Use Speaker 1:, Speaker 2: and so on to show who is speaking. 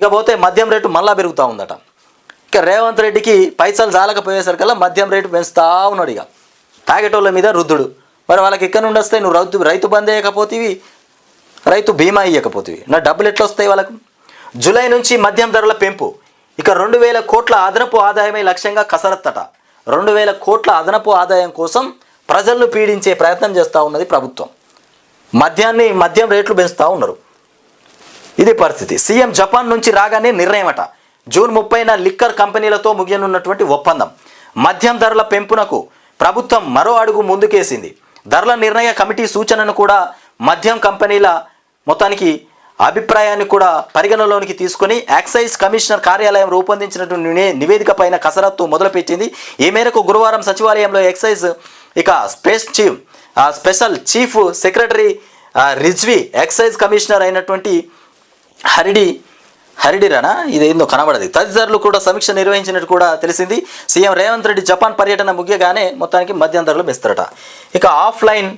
Speaker 1: ఇకపోతే మద్యం రేటు మళ్ళా పెరుగుతూ ఉందట. ఇక రేవంత్ రెడ్డికి పైసలు జాలకపోయేసరికల్లా మద్యం రేటు పెంచుతూ ఉన్నాడు ఇక. తాగేటోళ్ళ మీద రుద్ధుడు మరి వాళ్ళకి ఇక్కడ నుండి వస్తాయి? నువ్వు రైతు రైతు బంద్ వేయకపోతేవి రైతు బీమా ఇవ్వకపోతేవి నా డబ్బులు ఎట్లా వస్తాయి వాళ్ళకు? జూలై నుంచి మద్యం ధరల పెంపు. ఇక రెండు వేల కోట్ల అదనపు ఆదాయమే లక్ష్యంగా కసరత్తట. రెండు వేల కోట్ల అదనపు ఆదాయం కోసం ప్రజలను పీడించే ప్రయత్నం చేస్తూ ఉన్నది ప్రభుత్వం. మద్యాన్ని మద్యం రేట్లు పెంచుతూ ఉన్నారు. ఇది పరిస్థితి. సీఎం జపాన్ నుంచి రాగానే నిర్ణయమట. జూన్ ముప్పైన లిక్కర్ కంపెనీలతో ముగియనున్నటువంటి ఒప్పందం. మద్యం ధరల పెంపునకు ప్రభుత్వం మరో అడుగు ముందుకేసింది. ధరల నిర్ణయ కమిటీ సూచనను కూడా మద్యం కంపెనీల మొత్తానికి అభిప్రాయాన్ని కూడా పరిగణలోనికి తీసుకొని ఎక్సైజ్ కమిషనర్ కార్యాలయం రూపొందించినటువంటి నివేదిక పైన కసరత్తు మొదలుపెట్టింది. ఈ మేరకు గురువారం సచివాలయంలో ఎక్సైజ్ ఇక space chief special chief secretary Rizvi Rizvi excise commissioner అయినటువంటి హరిడి హరిడిరానా ఇదేందో కనబడదు. తదితరులు కూడా సమీక్ష నిర్వహించినట్టు కూడా తెలిసింది. సీఎం రేవంత్ రెడ్డి జపాన్ పర్యటన ముగియగానే మొత్తానికి మధ్యంతరంలో బెస్తరట ఇక ఆఫ్లైన్